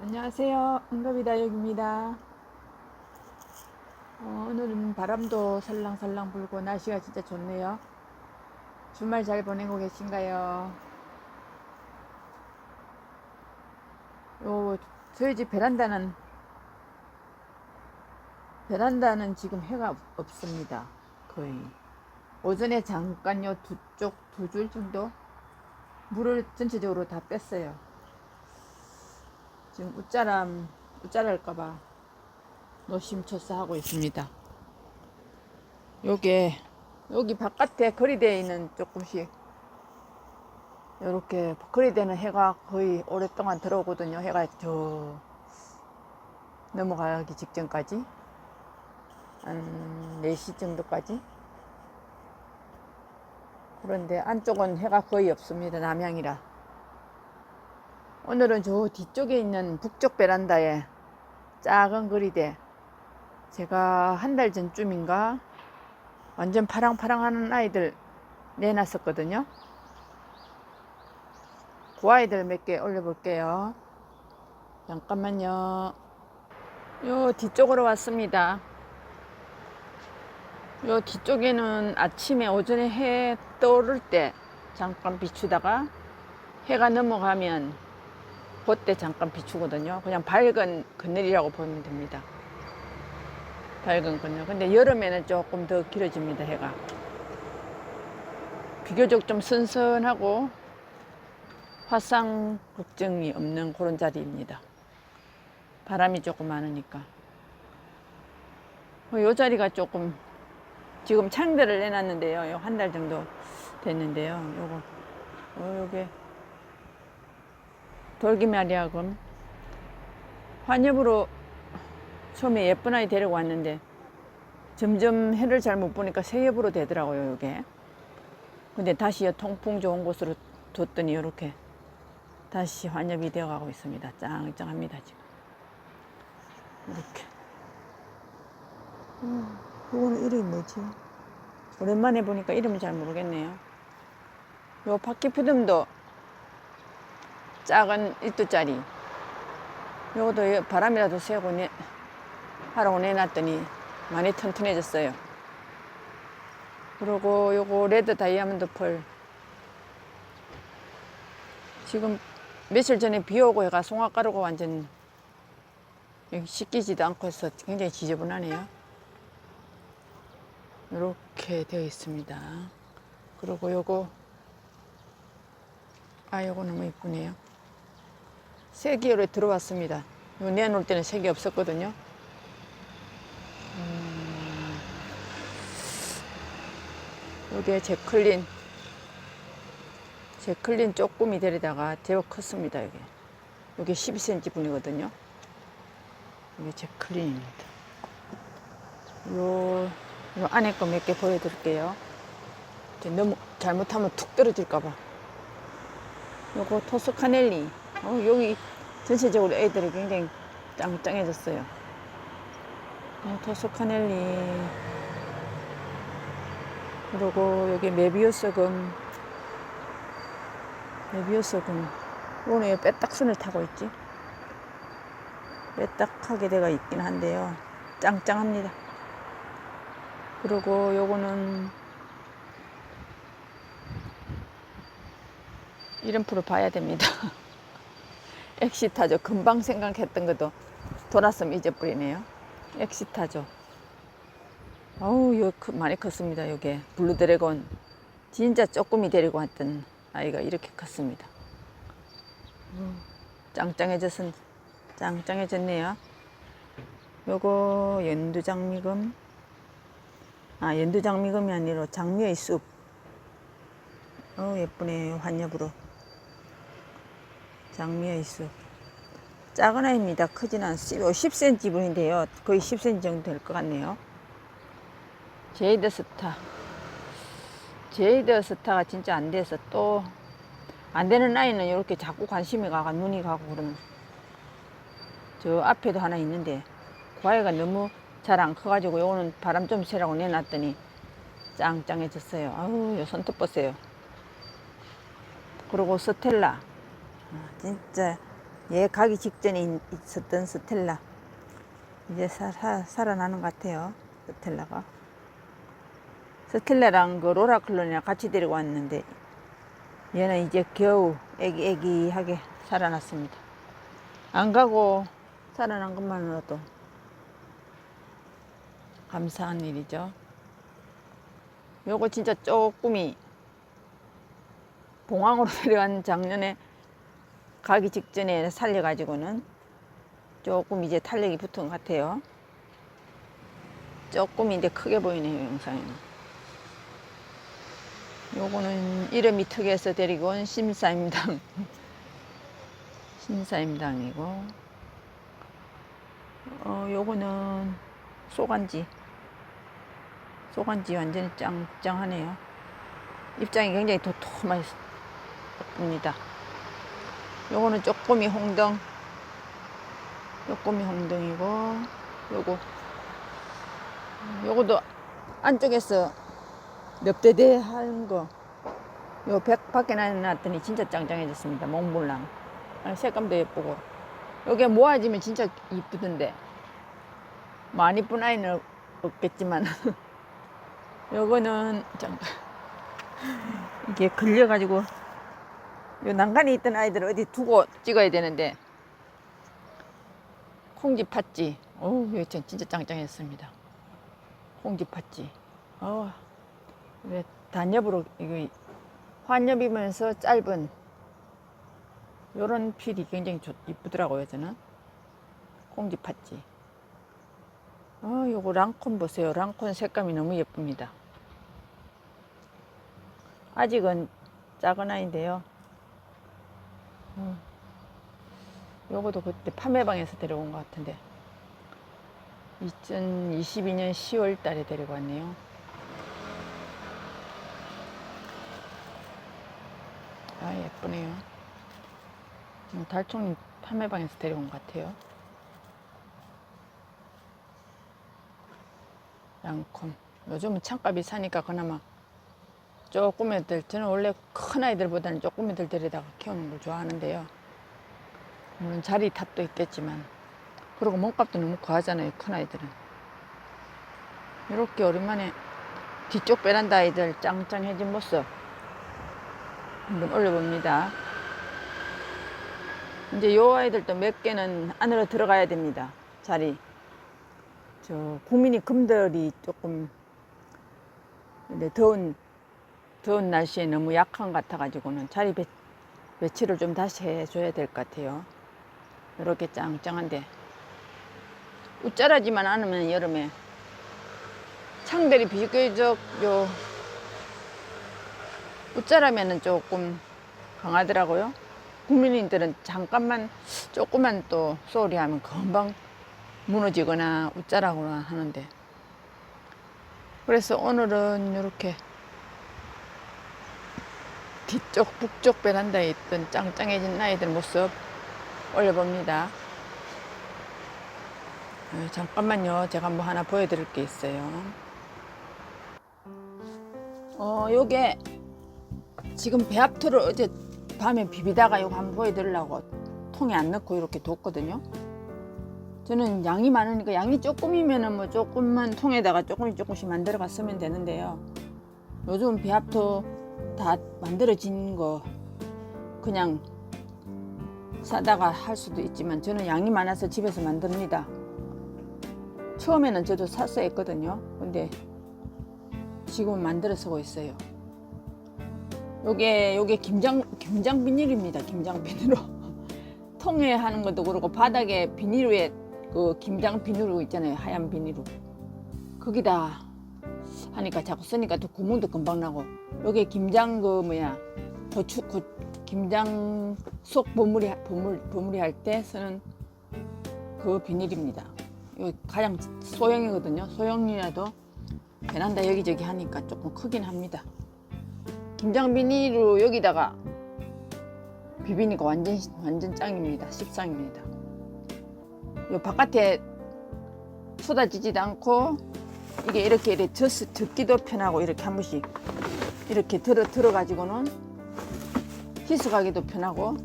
안녕하세요. 응급이다역입니다. 어, 오늘은 바람도 살랑살랑 불고 날씨가 진짜 좋네요. 주말 잘 보내고 계신가요? 요, 저희 집 베란다는, 베란다는 지금 해가 없- 없습니다. 거의. 오전에 잠깐 요 두 쪽, 두 줄 정도 물을 전체적으로 다 뺐어요. 지금 웃자람 웃자랄까봐 노심초사 하고 있습니다. 요게 여기 바깥에 거리대에 있는 조금씩 이렇게 거리대는 해가 거의 오랫동안 들어오거든요. 해가 저 넘어가기 직전까지 한 4시 정도까지 그런데 안쪽은 해가 거의 없습니다. 남향이라. 오늘은 저 뒤쪽에 있는 북쪽 베란다에 작은 거리대 제가 한 달 전쯤인가 완전 파랑파랑하는 아이들 내놨었거든요. 그 아이들 몇 개 올려볼게요. 잠깐만요. 요 뒤쪽으로 왔습니다. 요 뒤쪽에는 아침에 오전에 해 떠오를 때 잠깐 비추다가 해가 넘어가면 그때 잠깐 비추거든요. 그냥 밝은 그늘이라고 보면 됩니다. 밝은 그늘. 근데 여름에는 조금 더 길어집니다, 해가. 비교적 좀 선선하고 화상 걱정이 없는 그런 자리입니다. 바람이 조금 많으니까. 어, 요 자리가 조금 지금 창들을 내놨는데요. 한 달 정도 됐는데요. 요거, 어, 요게 돌기마리아금 환엽으로 처음에 예쁜 아이 데리고 왔는데 점점 해를 잘 못 보니까 새엽으로 되더라고요 이게. 근데 다시 통풍 좋은 곳으로 뒀더니 이렇게 다시 환엽이 되어가고 있습니다. 짱짱합니다 지금. 이렇게. 음, 이거는 이름이 뭐지? 오랜만에 보니까 이름을 잘 모르겠네요. 요 바퀴 푸듬도 작은 1두짜리. 요것도 바람이라도 쐬고 내, 하라고 내놨더니 많이 튼튼해졌어요. 그리고 요거 레드 다이아몬드 펄. 지금 며칠 전에 비 오고 해가 송화가루가 완전 씻기지도 않고 해서 굉장히 지저분하네요. 이렇게 되어 있습니다. 그리고 요거 아 요거 너무 이쁘네요 세기열에 들어왔습니다. 요 내놓을 때는 색이 없었거든요. 음, 요게 제클린. 제클린 쪼꾸미 데리다가 제법 컸습니다, 여기. 요게 12cm 분이거든요. 이게 제클린입니다. 요, 요 안에 거 몇 개 보여드릴게요. 너무 잘못하면 툭 떨어질까봐. 요거 토스카넬리. 어, 여기 전체적으로 애들이 굉장히 짱짱해졌어요. 어, 토스카넬리. 그리고 여기 메비우스금. 메비우스금. 오늘 왜 빼딱선을 타고 있지? 빼딱하게 돼가 있긴 한데요. 짱짱합니다. 그리고 요거는 이름표를 봐야 됩니다. 엑시타죠. 금방 생각했던 것도 돌았으면 잊어버리네요. 엑시타죠. 어우, 이거 크- 많이 컸습니다. 요게 블루 드래곤. 진짜 조금이 데리고 왔던 아이가 이렇게 컸습니다. 음, 짱짱해졌은, 짱짱해졌네요. 요거 연두장미금. 아, 연두장미금이 아니라 장미의 숲. 어우, 예쁘네. 환엽으로. 장미의 숲. 작은 아이입니다. 크진 않습니다. 10cm 분인데요. 거의 10cm 정도 될 것 같네요. 제이드 스타. 제이드 스타가 진짜 안 돼서 또, 안 되는 아이는 이렇게 자꾸 관심이 가가 눈이 가고 그러면. 저 앞에도 하나 있는데, 그 아이가 너무 잘 안 커가지고 요거는 바람 좀 쐬라고 내놨더니 짱짱해졌어요. 아우, 요 손톱 보세요. 그리고 스텔라. 아, 진짜 얘 가기 직전에 있- 있었던 스텔라. 이제 사, 사, 살아나는 것 같아요 스텔라가. 스텔라랑 그 로라 클론이랑 같이 데리고 왔는데 얘는 이제 겨우 애기 애기하게 살아났습니다. 안 가고 살아난 것만으로도 감사한 일이죠. 요거 진짜 조금이 봉황으로 데려간 작년에 가기 직전에 살려가지고는 조금 이제 탄력이 붙은 것 같아요. 조금 이제 크게 보이네요, 영상에는. 요거는 이름이 특이해서 데리고 온 심사임당. 심사임당이고, 어, 요거는 소간지. 소간지 완전히 짱짱하네요. 입장이 굉장히 도톰합니다. 요거는 쪼꼬미 홍등. 쪼꼬미 홍등이고, 요거. 요거도 안쪽에서 엽대대 한 거. 요 백 밖에 놨더니 진짜 짱짱해졌습니다. 몽블랑. 아, 색감도 예쁘고. 요게 모아지면 진짜 이쁘던데. 많이 이쁜 아이는 없겠지만. 요거는 잠깐. 이게 걸려가지고 요 난간에 있던 아이들 어디 두고 찍어야 되는데. 콩지 팥지. 어우 진- 진짜 짱짱했습니다. 콩지 팥지. 어, 왜 단엽으로 이거 환엽이면서 짧은 요런 필이 굉장히 좋, 이쁘더라고요 저는. 콩지 팥지. 어 요거 랑콘 보세요. 랑콘 색감이 너무 예쁩니다. 아직은 작은 아이인데요. 음. 요거도 그때 판매방에서 데려온 것 같은데 2022년 10월 달에 데리고 왔네요. 아 예쁘네요. 음, 달총님 판매방에서 데려온 것 같아요. 양콤. 요즘은 창값이 사니까 그나마 조금 애들 저는 원래 큰 아이들보다는 조금 애들 데려다가 키우는 걸 좋아하는데요. 물론 자리 탓도 있겠지만 그리고 몸값도 너무 과하잖아요 큰 아이들은. 이렇게 오랜만에 뒤쪽 베란다 아이들 짱짱해진 모습 한번 올려봅니다. 이제 요 아이들도 몇 개는 안으로 들어가야 됩니다. 자리. 저 국민이 금들이 조금 근데 더운 더운 날씨에 너무 약한 것 같아가지고는 자리 배, 배치를 좀 다시 해줘야 될 것 같아요. 이렇게 짱짱한데 웃자라지만 않으면 여름에 창들이 비교적 요 웃자라면은 조금 강하더라고요. 국민인들은 잠깐만 조금만 또 소리 하면 금방 무너지거나 웃자라거나 하는데 그래서 오늘은 이렇게 뒤쪽 북쪽 베란다에 있던 짱짱해진 아이들 모습 올려봅니다. 어, 잠깐만요. 제가 뭐 하나 보여드릴 게 있어요. 어, 요게 지금 배합토를 어제 밤에 비비다가 요거 한번 보여드리려고 통에 안 넣고 이렇게 뒀거든요. 저는 양이 많으니까 양이 조금이면은 뭐 조금만 통에다가 조금씩 조금씩 만들어 갔으면 되는데요. 요즘 배합토 다 만들어진 거 그냥 사다가 할 수도 있지만 저는 양이 많아서 집에서 만듭니다. 처음에는 저도 사서 했거든요. 근데 지금은 만들어 쓰고 있어요. 요게 요게 김장 김장 비닐입니다. 김장 비닐로 통에 하는 것도 그렇고 바닥에 비닐 위에 그 김장 비닐로 있잖아요. 하얀 비닐로 거기다 하니까 자꾸 쓰니까 또 구멍도 금방 나고 요게 김장 그 뭐야 고추 고, 김장 속 버무리 버물 버무리 할 때 쓰는 그 비닐입니다. 요 가장 소형이거든요. 소형이라도 베란다 여기저기 하니까 조금 크긴 합니다. 김장 비닐로 여기다가 비비니까 완전 완전 짱입니다. 십상입니다. 요 바깥에 쏟아지지도 않고 이게 이렇게 이렇게 젖, 젖기도 편하고 이렇게 한 번씩 이렇게 들어 들어 가지고는 희석하기도 편하고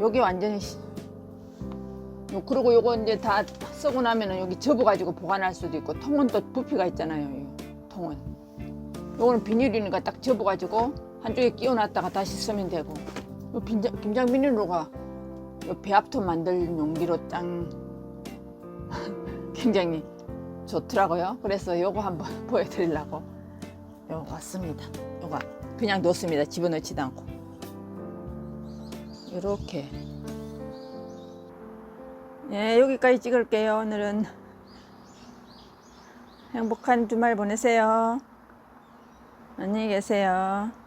여기 완전히 그리고 요거 이제 다 쓰고 나면은 여기 접어 가지고 보관할 수도 있고 통은 또 부피가 있잖아요. 요 통은 요거는 비닐이니까 딱 접어 가지고 한쪽에 끼워 놨다가 다시 쓰면 되고 요 김장, 김장 비닐로가 요 배합토 만들 용기로 짱 굉장히 좋더라고요. 그래서 요거 한번 보여드리려고 요거 왔습니다. 요거 그냥 놓습니다. 집어넣지도 않고 이렇게 예, 여기까지 찍을게요. 오늘은 행복한 주말 보내세요. 안녕히 계세요.